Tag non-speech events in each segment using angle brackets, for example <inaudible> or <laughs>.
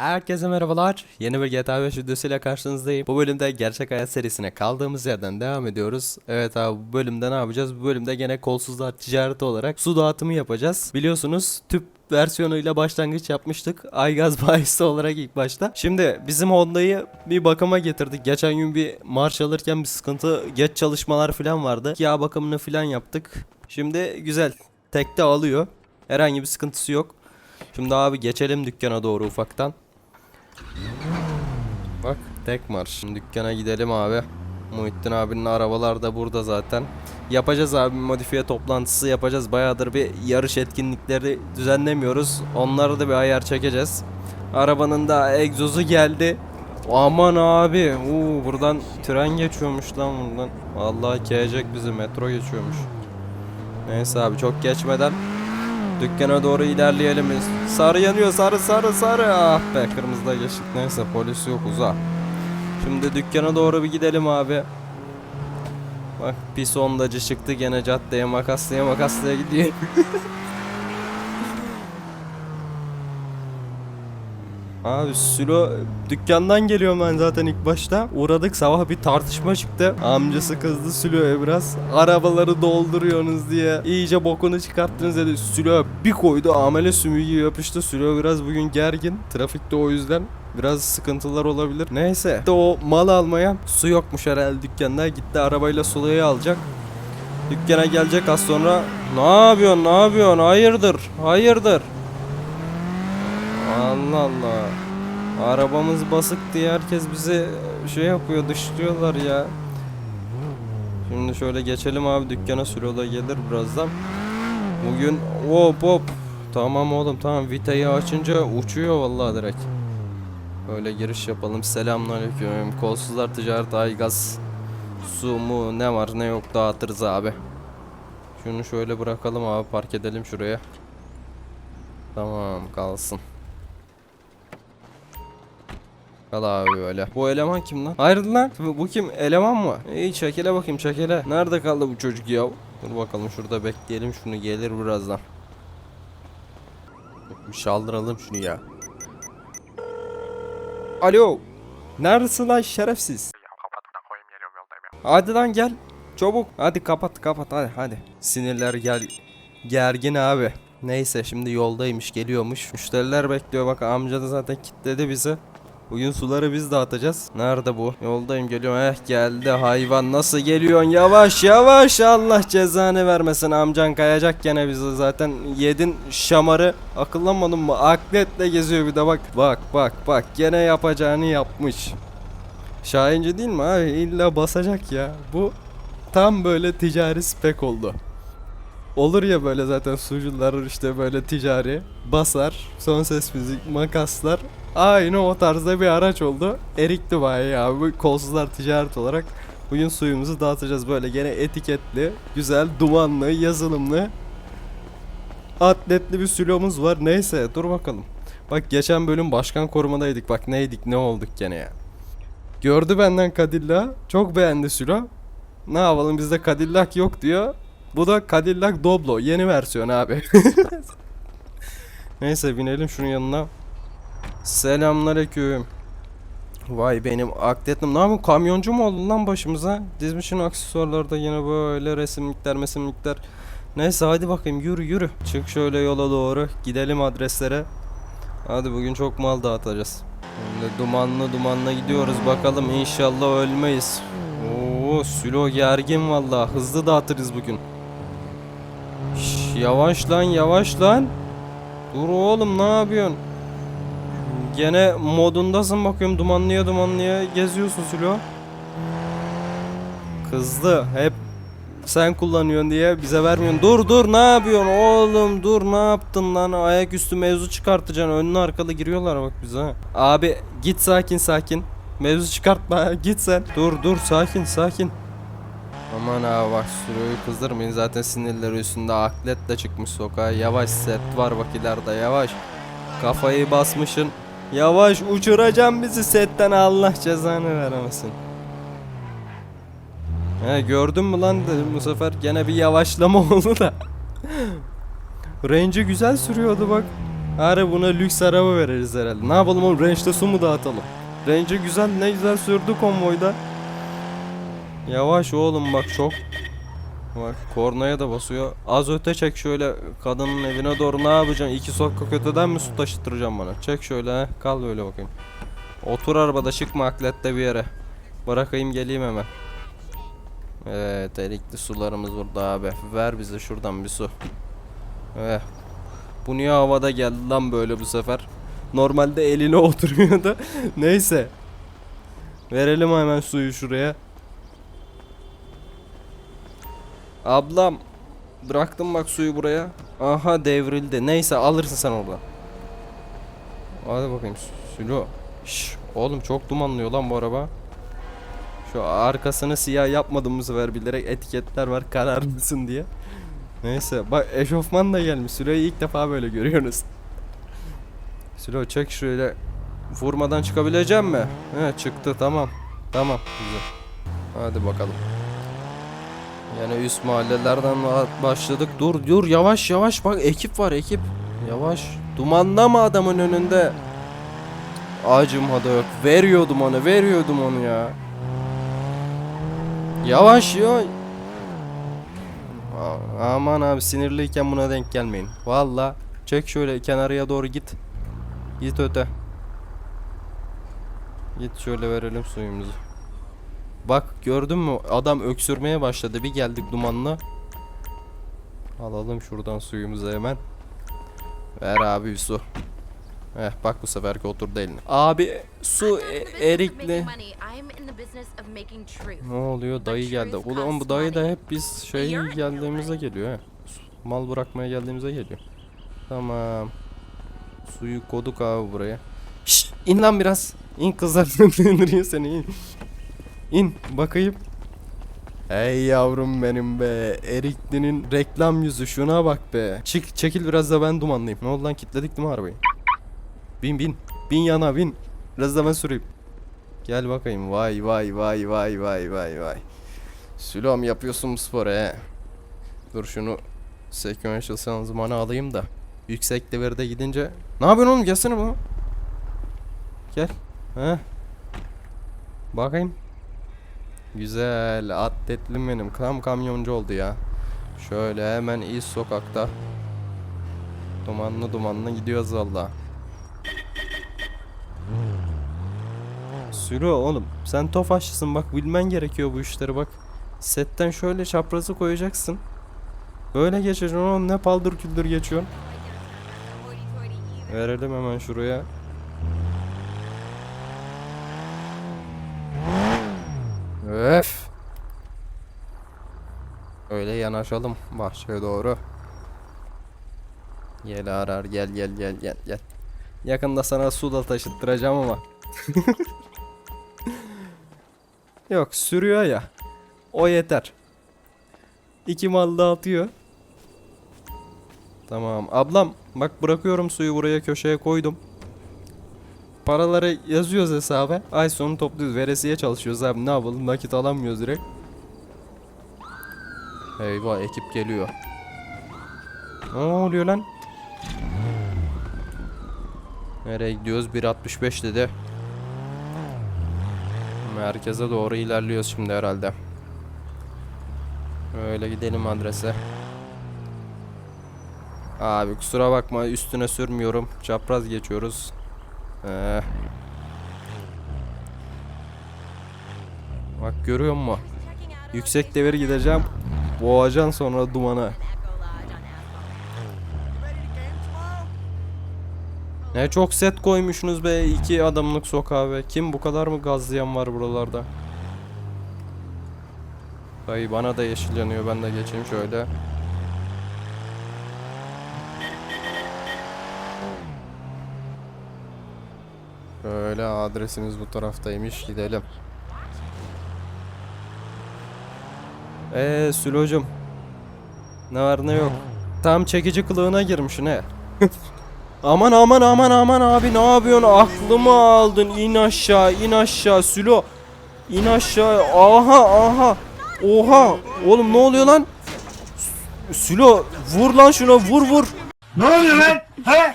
Herkese merhabalar. Yeni bir GTA 5 videosuyla karşınızdayım. Bu bölümde gerçek hayat serisine kaldığımız yerden devam ediyoruz. Evet abi bu bölümde ne yapacağız? Bu bölümde gene kolsuzlar ticareti olarak su dağıtımı yapacağız. Biliyorsunuz tüp versiyonuyla başlangıç yapmıştık. Aygaz <laughs> bayisi olarak ilk başta. Şimdi bizim Honda'yı bir bakıma getirdik. Geçen gün bir marş alırken bir sıkıntı geç çalışmalar falan vardı. Yağ bakımını falan yaptık. Şimdi güzel. Tekte alıyor. Herhangi bir sıkıntısı yok. Şimdi abi geçelim dükkana doğru ufaktan. Bak tek marş. Dükkana gidelim abi. Muhittin abinin arabalar da burada zaten. Yapacağız abi modifiye toplantısı yapacağız. Bayağıdır bir yarış etkinlikleri düzenlemiyoruz. Onlara da bir ayar çekeceğiz. Arabanın da egzozu geldi. Aman abi. Uuu buradan tren geçiyormuş lan buradan. Vallahi keyecek bizi metro geçiyormuş. Neyse abi çok geçmeden Dükkana doğru ilerleyelim. Sarı yanıyor sarı sarı sarı. Ah be kırmızıda geçtik. Neyse polis yok uza. Şimdi dükkana doğru bir gidelim abi. Bak pis ondacı çıktı gene caddeye makaslaya makaslaya gidiyor. <laughs> Abi Sülo dükkandan geliyorum ben zaten ilk başta. Uğradık sabah bir tartışma çıktı. Amcası kızdı Sülo'ya biraz. Arabaları dolduruyorsunuz diye. iyice bokunu çıkarttınız dedi. Sülo bir koydu amele sümüğü yapıştı. Sülo biraz bugün gergin. Trafikte o yüzden biraz sıkıntılar olabilir. Neyse. İşte o mal almaya su yokmuş herhalde dükkanda. Gitti arabayla sulayı alacak. Dükkana gelecek az sonra. Ne yapıyorsun? Ne yapıyorsun? Hayırdır? Hayırdır? Allah Allah. Arabamız basık diye herkes bize şey yapıyor, dışlıyorlar ya. Şimdi şöyle geçelim abi dükkana Sülo gelir birazdan. Bugün hop hop. Tamam oğlum tamam vitayı açınca uçuyor vallahi direkt. Böyle giriş yapalım. Selamünaleyküm. Kolsuzlar ticaret aygaz. Su mu ne var ne yok dağıtırız abi. Şunu şöyle bırakalım abi park edelim şuraya. Tamam kalsın. Al abi böyle. Bu eleman kim lan? Hayır lan. Bu, kim? Eleman mı? İyi çekele bakayım çekele. Nerede kaldı bu çocuk ya? Dur bakalım şurada bekleyelim şunu gelir birazdan. Bir şaldıralım şunu ya. Alo. Neredesin lan şerefsiz? Hadi lan gel. Çabuk. Hadi kapat kapat hadi hadi. Sinirler gel. Gergin abi. Neyse şimdi yoldaymış geliyormuş. Müşteriler bekliyor bak amca da zaten kitledi bizi. Bugün suları biz dağıtacağız. Nerede bu? Yoldayım geliyorum. Eh geldi hayvan. Nasıl geliyorsun? Yavaş yavaş. Allah cezanı vermesin. Amcan kayacak gene bizi zaten. Yedin şamarı. Akıllanmadın mı? Akletle geziyor bir de bak. Bak bak bak. Gene yapacağını yapmış. Şahinci değil mi abi? İlla basacak ya. Bu tam böyle ticari spek oldu. Olur ya böyle zaten sucular işte böyle ticari basar son ses müzik makaslar aynı o tarzda bir araç oldu. Erik Dubai abi kolsuzlar ticaret olarak bugün suyumuzu dağıtacağız böyle gene etiketli güzel dumanlı yazılımlı atletli bir sülomuz var neyse dur bakalım. Bak geçen bölüm başkan korumadaydık bak neydik ne olduk gene ya. Gördü benden Cadillac çok beğendi Sülo. Ne yapalım bizde Cadillac yok diyor. Bu da Cadillac Doblo yeni versiyon abi. <laughs> Neyse binelim şunun yanına. Selamünaleyküm. Vay benim akletlim. Ne yapayım kamyoncu mu oldun lan başımıza? Dizmişin aksesuarlarda yine böyle resimlikler mesimlikler. Neyse hadi bakayım yürü yürü. Çık şöyle yola doğru. Gidelim adreslere. Hadi bugün çok mal dağıtacağız. Böyle dumanlı dumanlı gidiyoruz bakalım inşallah ölmeyiz. Oo Sülo gergin valla hızlı dağıtırız bugün. Şş, yavaş lan yavaş lan. Dur oğlum ne yapıyorsun? Gene modundasın bakıyorum dumanlıya dumanlıya geziyorsun Sülo. Kızdı hep sen kullanıyorsun diye bize vermiyorsun. Dur dur ne yapıyorsun oğlum dur ne yaptın lan ayaküstü mevzu çıkartacaksın önüne arkalı giriyorlar bak bize. Abi git sakin sakin. Mevzu çıkartma <laughs> git sen. Dur dur sakin sakin. Aman ha bak sürüyü kızdırmayın zaten sinirleri üstünde akletle çıkmış sokağa. Yavaş set var bak ileride yavaş. Kafayı basmışın. Yavaş uçuracağım bizi setten Allah cezanı veremesin. He gördün mü lan bu sefer gene bir yavaşlama <laughs> oldu da. Range'i güzel sürüyordu bak. Harbi buna lüks araba veririz herhalde. Ne yapalım oğlum range'de su mu dağıtalım? Range'e güzel ne güzel sürdü konvoyda. Yavaş oğlum bak çok. Bak kornaya da basıyor. Az öte çek şöyle kadının evine doğru ne yapacaksın? İki sokak öteden mi su taşıttıracaksın bana? Çek şöyle he. Kal böyle bakayım. Otur arabada çıkma aklette bir yere. Bırakayım geleyim hemen. Evet erikli sularımız burada abi. Ver bize şuradan bir su. Evet. Bu niye havada geldi lan böyle bu sefer? Normalde eline oturuyordu. <laughs> Neyse. Verelim hemen suyu şuraya. Ablam bıraktım bak suyu buraya. Aha devrildi. Neyse alırsın sen oradan. Hadi bakayım Sülo. Şş, oğlum çok dumanlıyor lan bu araba. Şu arkasını siyah yapmadım bu sefer bilerek etiketler var kararmasın diye. Neyse bak eşofman da gelmiş. Sülo'yu ilk defa böyle görüyoruz. Sülo çek şöyle. Vurmadan çıkabileceğim mi? He çıktı tamam. Tamam güzel. Hadi bakalım. Yani üst mahallelerden ba- başladık. Dur dur yavaş yavaş bak ekip var ekip. Yavaş. Dumanlama adamın önünde. Acımadı yok. Veriyordum onu veriyordum onu ya. Yavaş ya. Aman abi sinirliyken buna denk gelmeyin. Valla çek şöyle kenarıya doğru git. Git öte. Git şöyle verelim suyumuzu. Bak gördün mü adam öksürmeye başladı bir geldik dumanla. Alalım şuradan suyumuzu hemen. Ver abi bir su. Eh bak bu seferki oturdu eline. Abi su e- erikli. Ne oluyor dayı geldi. Ulan bu dayı da hep biz şey geldiğimizde geliyor he. Mal bırakmaya geldiğimizde geliyor. Tamam. Suyu koduk abi buraya. Şşt in lan biraz. İn kızlar <laughs> seni in. İn bakayım. Hey yavrum benim be. Erikli'nin reklam yüzü şuna bak be. Çık çekil biraz da ben dumanlayayım. Ne oldu lan kilitledik değil mi arabayı? Bin bin. Bin yana bin. Biraz da ben süreyim. Gel bakayım. Vay vay vay vay vay vay vay. Sülom yapıyorsun bu sporu he. Dur şunu sequential şanzımanı alayım da. Yüksek devirde gidince. Ne yapıyorsun oğlum? Gelsene bu. Gel. He. Bakayım. Güzel. Atletlim benim. Tam kamyoncu oldu ya. Şöyle hemen iyi sokakta. Dumanlı dumanlı gidiyoruz valla. Sürü oğlum. Sen tofaşlısın bak bilmen gerekiyor bu işleri bak. Setten şöyle çaprazı koyacaksın. Böyle geçeceksin oğlum ne paldır küldür geçiyorsun. Verelim hemen şuraya. Öyle yanaşalım bahçeye doğru. Gel arar gel gel gel gel gel. Yakında sana su da taşıttıracağım ama. <laughs> Yok sürüyor ya. O yeter. İki mal dağıtıyor. Tamam. Ablam bak bırakıyorum suyu buraya köşeye koydum. Paraları yazıyoruz hesaba. Ay sonu topluyoruz. Veresiye çalışıyoruz abi. Ne yapalım? Nakit alamıyoruz direkt. Eyvah ekip geliyor. Ne oluyor lan? Nereye gidiyoruz? 1.65 dedi. Merkeze doğru ilerliyoruz şimdi herhalde. Öyle gidelim adrese. Abi kusura bakma üstüne sürmüyorum. Çapraz geçiyoruz. Ee. Bak görüyor musun? Yüksek devir gideceğim. Boğacan sonra dumana. Ne çok set koymuşsunuz be iki adamlık sokağa be. Kim bu kadar mı gazlayan var buralarda? Dayı bana da yeşil yanıyor ben de geçeyim şöyle. Böyle adresimiz bu taraftaymış gidelim. Eee Sülocum. Ne var ne yok. Tam çekici kılığına girmiş ne? <laughs> aman aman aman aman abi ne yapıyorsun? Aklımı aldın. İn aşağı in aşağı Sülo. İn aşağı. Aha aha. Oha. Oğlum ne oluyor lan? Sü- Sülo vur lan şuna vur vur. Ne oluyor lan? He?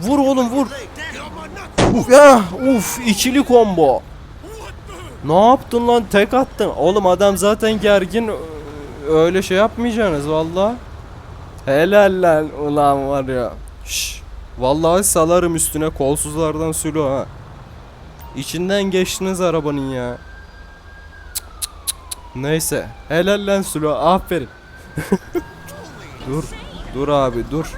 Vur oğlum vur. Uf ya uf ikili combo. Ne yaptın lan tek attın. Oğlum adam zaten gergin öyle şey yapmayacaksınız valla. Helal lan ulan var ya. Şş, vallahi salarım üstüne kolsuzlardan sülü ha. İçinden geçtiniz arabanın ya. Cık, cık, cık. Neyse. Helal lan Sülo. Aferin. <laughs> dur. Dur abi dur.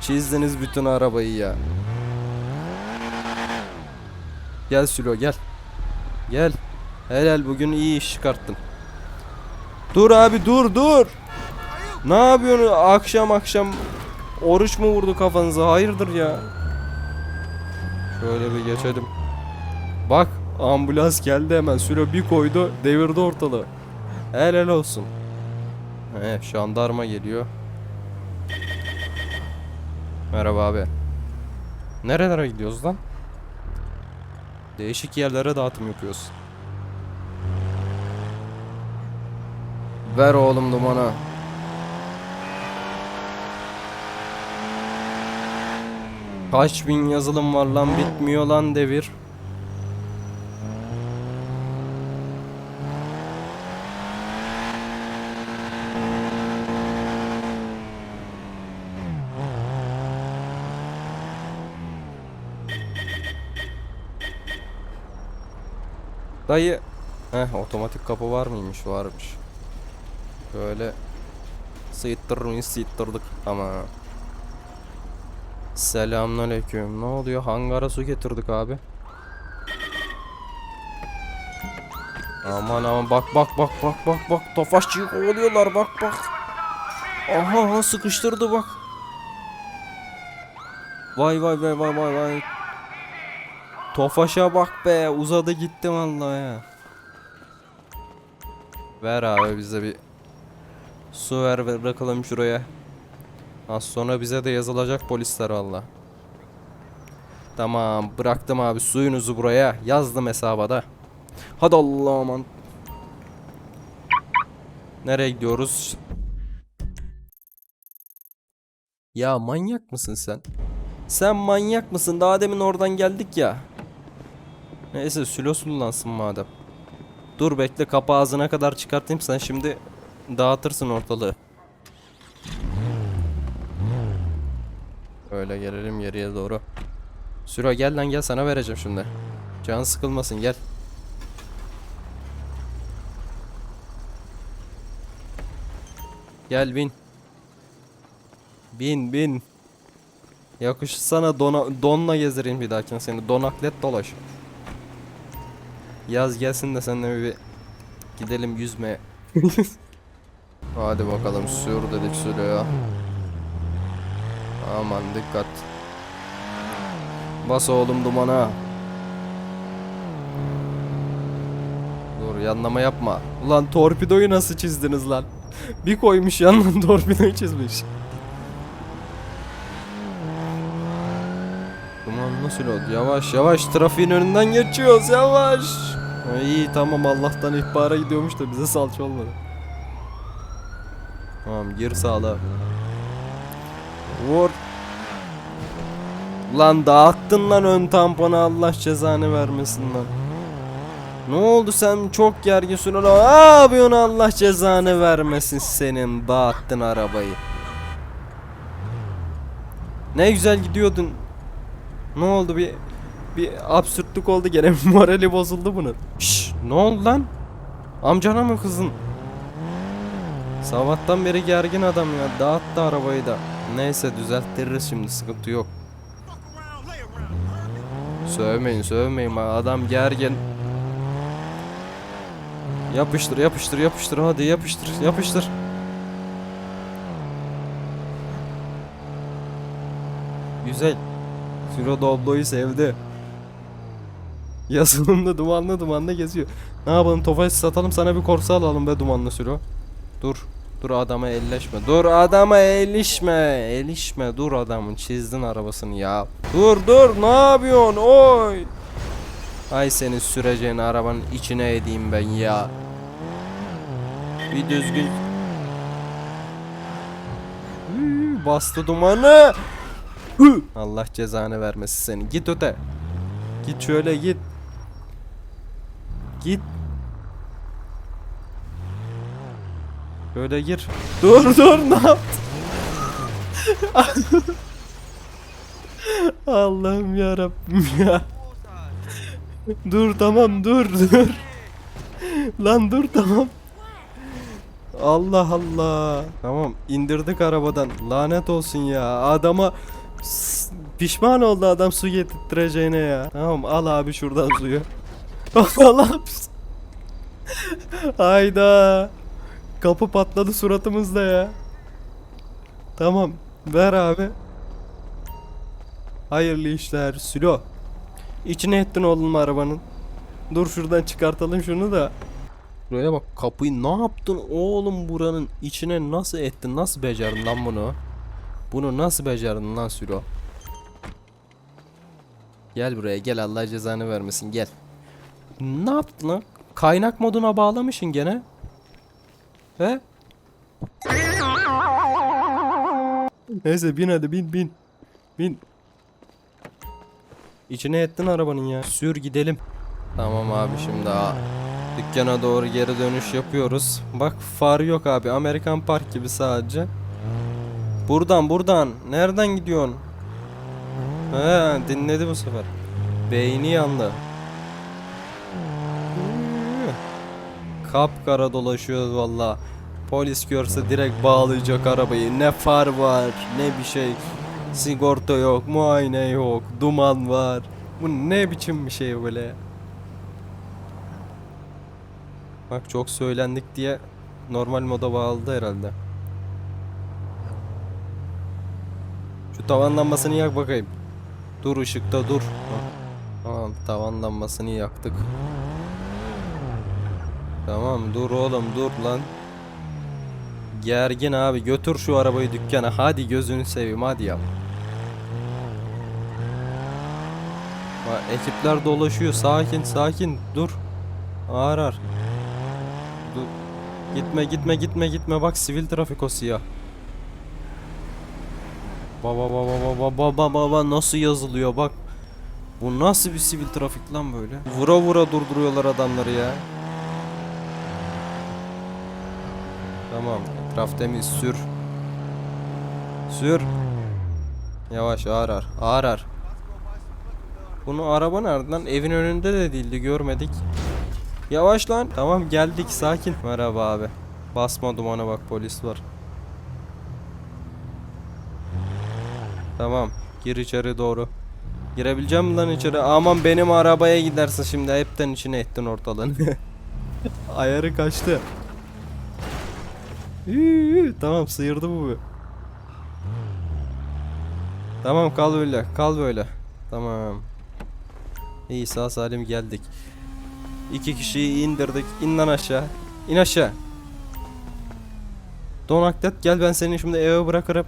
Çizdiniz bütün arabayı ya. Gel Sülo gel. Gel. Helal bugün iyi iş çıkarttın. Dur abi dur dur. Ne yapıyorsun akşam akşam oruç mu vurdu kafanıza hayırdır ya. Şöyle bir geçelim. Bak ambulans geldi hemen süre bir koydu devirdi ortalığı. Helal olsun. He jandarma geliyor. Merhaba abi. Nerelere gidiyoruz lan? Değişik yerlere dağıtım yapıyoruz. Ver oğlum dumana. Kaç bin yazılım var lan bitmiyor lan devir. Dayı. Heh otomatik kapı var mıymış? Varmış. Böyle sıyıttırır mıyız? Sıyıttırdık ama. Selamünaleyküm. Ne oluyor? Hangara su getirdik abi. Aman aman bak bak bak bak bak bak Tofaşçıyı kovalıyorlar bak bak. Aha aha sıkıştırdı bak. Vay vay vay vay vay vay. Tofaş'a bak be uzadı gitti vallahi ya. Ver abi bize bir su ver ver bırakalım şuraya. Az sonra bize de yazılacak polisler valla. Tamam bıraktım abi suyunuzu buraya yazdım hesaba da. Hadi Allah'a aman. Nereye gidiyoruz? Ya manyak mısın sen? Sen manyak mısın? Daha demin oradan geldik ya. Neyse sülos kullansın madem. Dur bekle kapı ağzına kadar çıkartayım sen şimdi dağıtırsın ortalığı. Öyle gelelim geriye doğru. Süro gel lan gel sana vereceğim şimdi. Can sıkılmasın gel. Gel bin. Bin bin. Yakışır sana dona, donla gezdireyim bir dahakine seni. Donaklet dolaş. Yaz gelsin de seninle bir gidelim yüzmeye. <laughs> Hadi bakalım sür dedik sürüyor. Aman dikkat. Bas oğlum dumana. Dur yanlama yapma. Ulan torpidoyu nasıl çizdiniz lan? <laughs> Bir koymuş yandan <laughs> torpidoyu çizmiş. Duman nasıl oldu? Yavaş yavaş trafiğin önünden geçiyoruz yavaş. İyi tamam Allah'tan ihbara gidiyormuş da bize salça olmadı. Tamam gir sağla. Vur. Lan dağıttın lan ön tamponu Allah cezanı vermesin lan. Ne oldu sen çok gerginsin ulan. Ne yapıyorsun Allah cezanı vermesin senin dağıttın arabayı. Ne güzel gidiyordun. Ne oldu bir bir absürtlük oldu gene <laughs> morali bozuldu bunun. Şş, ne oldu lan? Amcana mı kızın? Sabahtan beri gergin adam ya. Dağıttı arabayı da. Neyse düzelttiririz şimdi sıkıntı yok. Sövmeyin sövmeyin adam gergin. Yapıştır yapıştır yapıştır hadi yapıştır yapıştır. Güzel. Siro Doblo'yu sevdi. Yazılımda dumanlı dumanlı geziyor. Ne yapalım Tofaş satalım sana bir korsa alalım be dumanlı Siro. Dur. Adama elleşme. Dur adama elişme. Elişme. Dur adamın çizdin arabasını ya. Dur dur ne yapıyorsun oy. Ay senin süreceğin arabanın içine edeyim ben ya. Bir düzgün. Huu, Bastı dumanı. Allah cezanı vermesin seni. Git öte. Git şöyle git. Git. Şöyle gir. Dur dur ne yaptın? Allah'ım ya ya. Dur tamam dur dur. Lan dur tamam. Allah Allah. Tamam indirdik arabadan. Lanet olsun ya. Adama pişman oldu adam su getirttireceğine ya. Tamam al abi şuradan suyu. <laughs> Allah Hayda. Kapı patladı suratımızda ya. Tamam ver abi. Hayırlı işler Sülo. İçine ettin oğlum arabanın. Dur şuradan çıkartalım şunu da. Buraya bak kapıyı ne yaptın oğlum buranın içine nasıl ettin nasıl becerdin lan bunu? Bunu nasıl becerdin lan Sülo? Gel buraya gel Allah cezanı vermesin gel. Ne yaptın lan? Kaynak moduna bağlamışsın gene. He? Neyse bin hadi bin bin. Bin. İçine ettin arabanın ya. Sür gidelim. Tamam abi şimdi aa, dükkana doğru geri dönüş yapıyoruz. Bak far yok abi. Amerikan Park gibi sadece. Buradan buradan. Nereden gidiyorsun? He dinledi bu sefer. Beyni yandı. Kapkara dolaşıyoruz valla. Polis görse direkt bağlayacak arabayı. Ne far var, ne bir şey. Sigorta yok, muayene yok, duman var. Bu ne biçim bir şey böyle? Bak çok söylendik diye normal moda bağladı herhalde. Şu tavan lambasını yak bakayım. Dur ışıkta dur. Tamam tavan lambasını yaktık. Tamam dur oğlum dur lan. Gergin abi götür şu arabayı dükkana hadi gözünü seveyim hadi yap. Bak, ekipler dolaşıyor sakin sakin dur. Ağır ağır. Dur. Gitme gitme gitme gitme bak sivil trafik o siyah. Baba baba baba baba baba nasıl yazılıyor bak. Bu nasıl bir sivil trafik lan böyle? Vura vura durduruyorlar adamları ya. Tamam. Etraf temiz. Sür. Sür. Yavaş ağır ağır. Ağır ağır. Bunu araba nerede lan? Evin önünde de değildi görmedik. Yavaş lan. Tamam geldik sakin. Merhaba abi. Basma dumana bak polis var. Tamam. Gir içeri doğru. Girebileceğim lan içeri? Aman benim arabaya gidersin şimdi. Hepten içine ettin ortalığını. <laughs> Ayarı kaçtı. Tamam sıyırdı bu. Tamam kal böyle kal böyle. Tamam. İyi sağ salim geldik. İki kişiyi indirdik. İn lan aşağı. İn aşağı. Don gel ben seni şimdi eve bırakırım.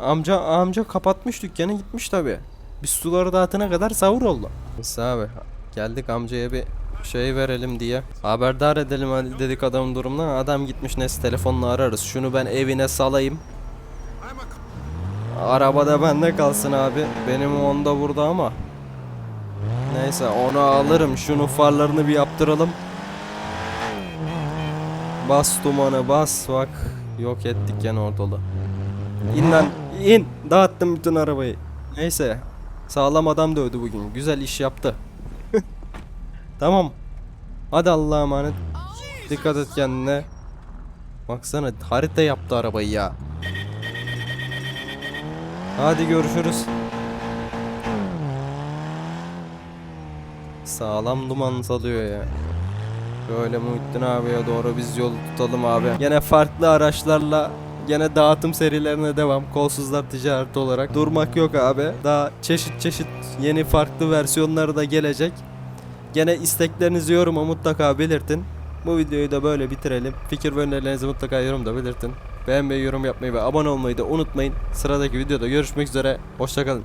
Amca amca kapatmış dükkanı gitmiş tabi. Biz suları dağıtana kadar sahur oldu. Neyse abi geldik amcaya bir şey verelim diye. Haberdar edelim hadi dedik adamın durumuna. Adam gitmiş neyse telefonla ararız. Şunu ben evine salayım. Arabada bende kalsın abi. Benim onda burada ama. Neyse onu alırım. Şunu farlarını bir yaptıralım. Bas dumanı bas bak. Yok ettik gene ortalığı. İn lan in. Dağıttım bütün arabayı. Neyse. Sağlam adam dövdü bugün. Güzel iş yaptı. Tamam. Hadi Allah'a emanet. Dikkat et kendine. Baksana harita yaptı arabayı ya. Hadi görüşürüz. Sağlam duman salıyor ya. Böyle Muhittin abiye doğru biz yol tutalım abi. Gene farklı araçlarla Gene dağıtım serilerine devam. Kolsuzlar ticareti olarak. Durmak yok abi. Daha çeşit çeşit yeni farklı versiyonları da gelecek. Gene isteklerinizi yoruma mutlaka belirtin. Bu videoyu da böyle bitirelim. Fikir ve önerilerinizi mutlaka yorumda belirtin. Beğenmeyi, yorum yapmayı ve abone olmayı da unutmayın. Sıradaki videoda görüşmek üzere. Hoşçakalın.